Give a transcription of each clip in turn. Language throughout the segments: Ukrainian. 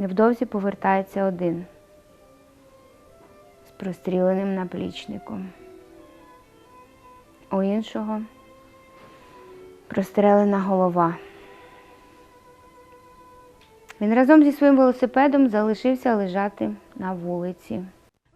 Невдовзі повертається один з простріленим наплічником. У іншого прострелена голова. Він разом зі своїм велосипедом залишився лежати на вулиці.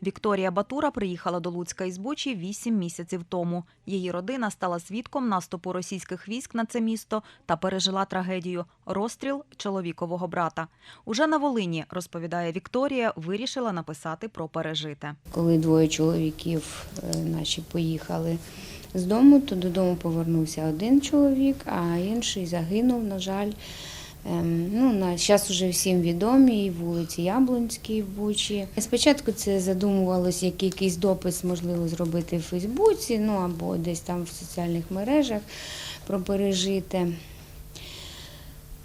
Вікторія Батура приїхала до Луцька із Бучі вісім місяців тому. Її родина стала свідком наступу російських військ на це місто та пережила трагедію розстріл чоловікового брата. Уже на Волині, розповідає Вікторія, вирішила написати про пережите. Коли двоє чоловіків е, наші поїхали з дому, то додому повернувся один чоловік, а інший загинув, на жаль. Ем, Ну, на зараз вже всім відомі і вулиці Яблонській в Бучі. Спочатку це задумувалося, як якийсь допис можливо зробити в Фейсбуці, ну або десь там в соціальних мережах про пережите.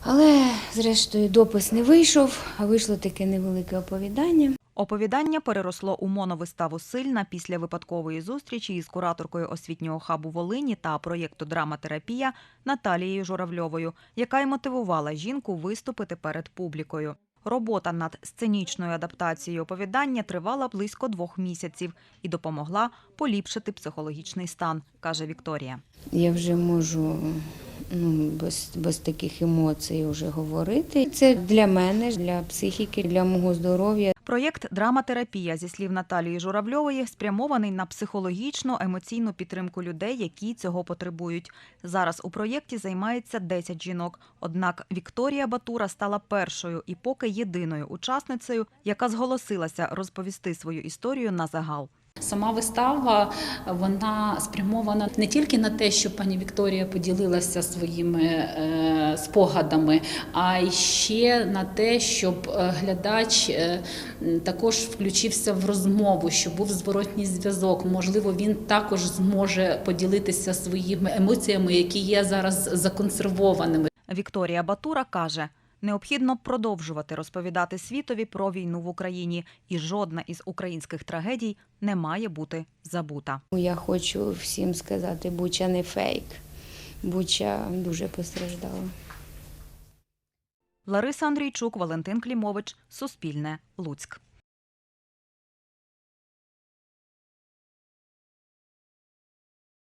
Але, зрештою, допис не вийшов, а вийшло таке невелике оповідання. Оповідання переросло у моновиставу Сильна після випадкової зустрічі із кураторкою освітнього хабу Волині та проєкту Драматерапія Наталією Журавльовою, яка й мотивувала жінку виступити перед публікою. Робота над сценічною адаптацією оповідання тривала близько двох місяців і допомогла поліпшити психологічний стан, каже Вікторія. Я вже можу ну, без, без таких емоцій вже говорити. Це для мене, для психіки, для мого здоров'я. Проєкт Драматерапія зі слів Наталії Журавльової спрямований на психологічну емоційну підтримку людей, які цього потребують. Зараз у проєкті займається 10 жінок. Однак Вікторія Батура стала першою і поки єдиною учасницею, яка зголосилася розповісти свою історію на загал. Сама вистава вона спрямована не тільки на те, щоб пані Вікторія поділилася своїми е, спогадами, а й ще на те, щоб е, глядач е, також включився в розмову, щоб був зворотній зв'язок. Можливо, він також зможе поділитися своїми емоціями, які є зараз законсервованими. Вікторія Батура каже. Необхідно продовжувати розповідати світові про війну в Україні, і жодна із українських трагедій не має бути забута. Я хочу всім сказати, Буча не фейк. Буча дуже постраждала. Лариса Андрійчук, Валентин Клімович, Суспільне, Луцьк.